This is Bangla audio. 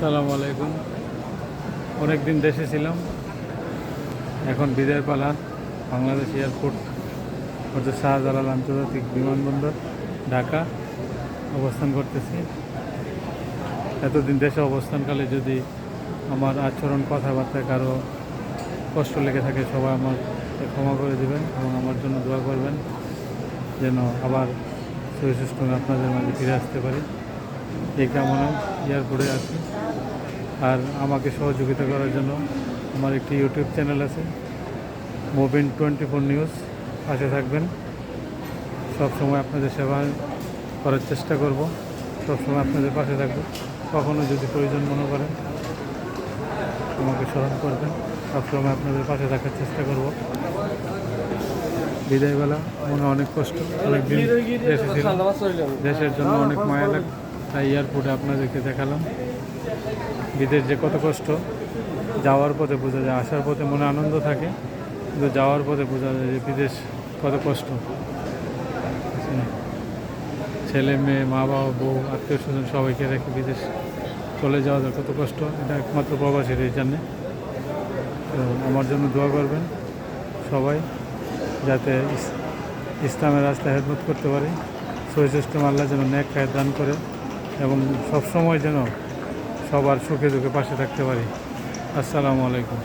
আসসালামু আলাইকুম। অনেক দিন দেশে ছিলাম। এখন বিদায় পালা বাংলাদেশ এয়ারপোর্ট হচ্ছে শাহজালাল আন্তর্জাতিক বিমানবন্দর, ঢাকা অবস্থান করতেছি। এতদিন দেশে অবস্থানকালে যদি আমার আচরণ, কথাবার্তায় কারও কষ্ট লেগে থাকে, সবাই আমার ক্ষমা করে দেবেন এবং আমার জন্য দোয়া করবেন, যেন আবার সুস্থভাবে আপনাদের মাঝে ফিরে আসতে পারি। এই কামনায় এয়ারপোর্টে আছি। আর আমাকে সহযোগিতা করার জন্য আমার একটি ইউটিউব চ্যানেল আছে। Mobin twenty four news. পাশে থাকবেন। সব সময় আপনাদের সেবা করার চেষ্টা করব। সব সময় আপনাদের পাশে থাকব। কখনো যদি প্রয়োজন মনে করেন, আমাকে স্মরণ করবেন। সবসময় আপনাদের পাশে থাকার চেষ্টা করব। বিদায়বেলা। মনে অনেক কষ্ট। অনেকদিন দেশে ছিলাম দেশের জন্য অনেক মায়া লাগে তাই এয়ারপোর্টে আপনাদেরকে দেখালাম। বিদেশ যে কত কষ্ট, যাওয়ার পথে বোঝা যায়, আসার পথে মনে আনন্দ থাকে, কিন্তু যাওয়ার পথে বোঝা যায় যে বিদেশ কত কষ্ট। ছেলে, মেয়ে, মা, বাবা, বউ, আত্মীয় স্বজন সবাইকে রেখে বিদেশ চলে যাওয়া যায়, কত কষ্ট। এটা একমাত্র প্রবাসীর এই জানে তো আমার জন্য দোয়া করবেন সবাই, যাতে ইস- ইসলামের রাস্তায় হেদমত করতে পারি। সৈশ্রেষ্ঠ আল্লাহ যেন ন্যাক খায় দান করে। এবং সবসময় যেন সবার সুখে দুঃখে পাশে থাকতে পারি। আসসালামু আলাইকুম।